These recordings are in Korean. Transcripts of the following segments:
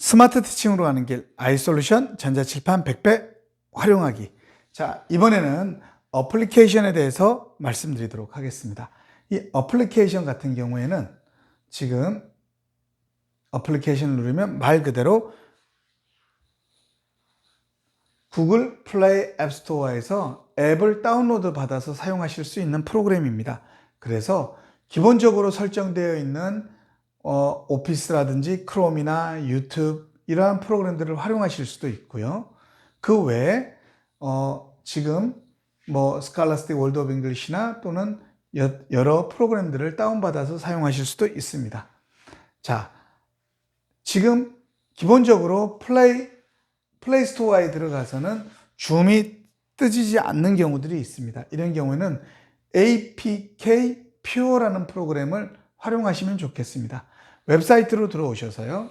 스마트 티칭으로 가는 길 아이솔루션 전자칠판 100배 활용하기. 자, 이번에는 어플리케이션에 대해서 말씀드리도록 하겠습니다. 이 어플리케이션 같은 경우에는 지금 어플리케이션을 누르면 말 그대로 구글 플레이 앱스토어에서 앱을 다운로드 받아서 사용하실 수 있는 프로그램입니다. 그래서 기본적으로 설정되어 있는 어, 오피스라든지 크롬이나 유튜브 이러한 프로그램들을 활용하실 수도 있고요. 그 외에 어, 지금 뭐 스칼라스틱 월드 오브 잉글리시나 또는 여, 여러 프로그램들을 다운받아서 사용하실 수도 있습니다. 자, 지금 기본적으로 플레이 플레이 스토어에 들어가서는 줌이 뜨지지 않는 경우들이 있습니다. 이런 경우에는 APK Pure라는 프로그램을 활용하시면 좋겠습니다. 웹사이트로 들어오셔서요.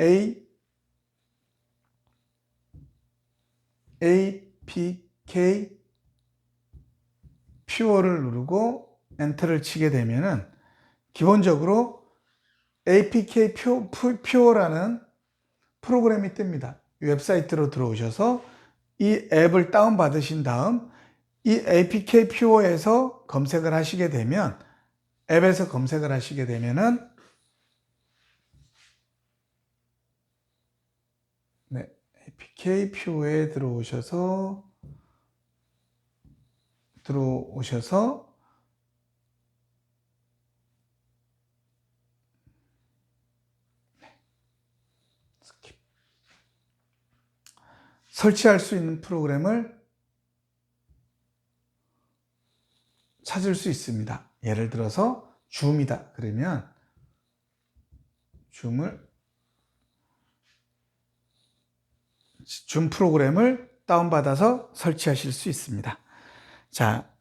A APK Pure를 누르고 엔터를 치게 되면은 기본적으로 APK Pure라는 프로그램이 뜹니다. 웹사이트로 들어오셔서 이 앱을 다운 받으신 다음 이 APK Pure에서 검색을 하시게 되면 앱에서 검색을 하시게 되면은 네, APK Pure에 들어오셔서 들어오셔서 스킵. 설치할 수 있는 프로그램을 찾을 수 있습니다. 예를 들어서 줌이다. 그러면 줌을 줌 프로그램을 다운받아서 설치하실 수 있습니다. 자,